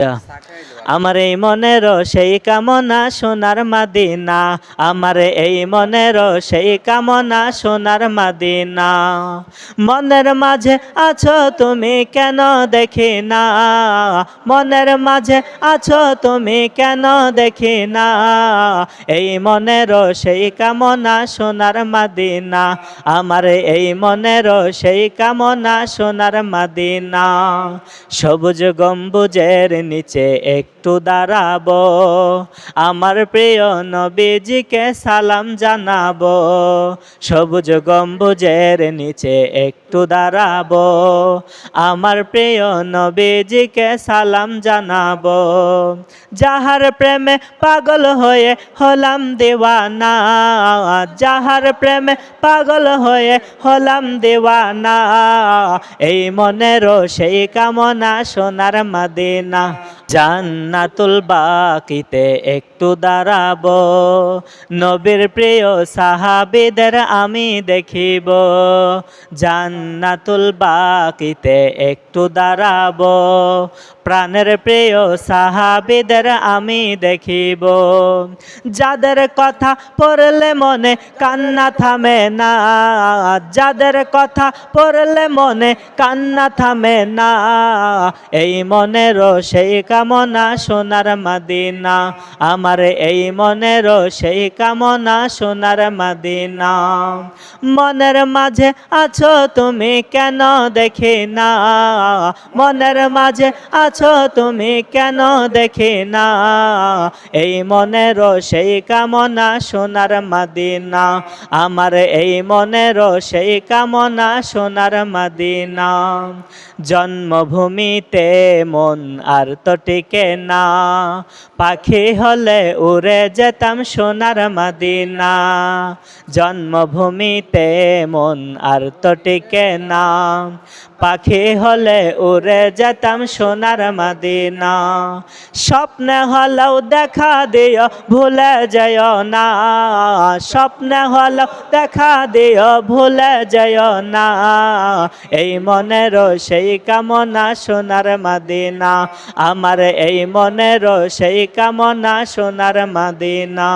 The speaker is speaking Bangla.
Yeah. আমার এই মনের সেই কামনা সোনার মাদিনা। আমার এই মনের সেই কামনা সোনার মাদিনা। মনের মাঝে আছো তুমি কেন দেখি না? মনের মাঝে আছো তুমি কেন দেখি না? এই মনের সেই কামনা সোনার মাদিনা। আমার এই মনের সেই কামনা সোনার মাদিনা। সবুজ গম্বুজের নিচে একটু দাঁড়াবো। আমার প্রিয় নবীজিকে সালাম জানাব। সবুজ গম্বুজের নিচে একটু দাঁড়াবো। আমার প্রিয় নবীজিকে সালাম জানাব। যাহার প্রেমে পাগল হয়ে হলাম দেওয়ানা, যাহার প্রেমে পাগল হয়ে হলাম দেওয়ানা, এই মনেরও সেই কামনা সোনার মাদিনা। জান্নাতুল বাকিতে একটু দাঁড়াব। নবীর প্রিয় সাহাবিদের আমি দেখিব। জান্নাতুল বাকিতে একটু দাঁড়াবো। প্রাণের প্রিয় সাহাবিদের আমি দেখিব। যাদের কথা পড়লে মনে কান্না থামে না, যাদের কথা পড়লে মনে কান্না থামে না, এই মনেরও সেই কামনা সোনার মাদিনা, আমার এই মনেরও সেই কামনা সোনার মাদিনা। মনের মাঝে আছো তুমি কেন দেখি না, মনের মাঝে আছো তুমি কেন দেখি না? এই মনেরও সেই কামনা সোনার মাদিনা। আমার এই মনেরও সেই কামনা সোনার মাদিনা। জন্মভূমিতে মন আর তো টিকে না। পাখি হলে উড়ে যেতাম সোনার মাদিনা। জন্মভূমিতে মন আর তো টিকে না। পাখি হলে উড়ে যেতাম সোনার মাদিনা। স্বপ্নে হলেও দেখা দিও, ভুলে যেও না। স্বপ্নে হলেও দেখা দিও, ভুলে যেও না। এই মনেরও সেই কামনা সোনার মাদিনা। আমার এই মনেরও সেই কামনা সোনার মাদিনা।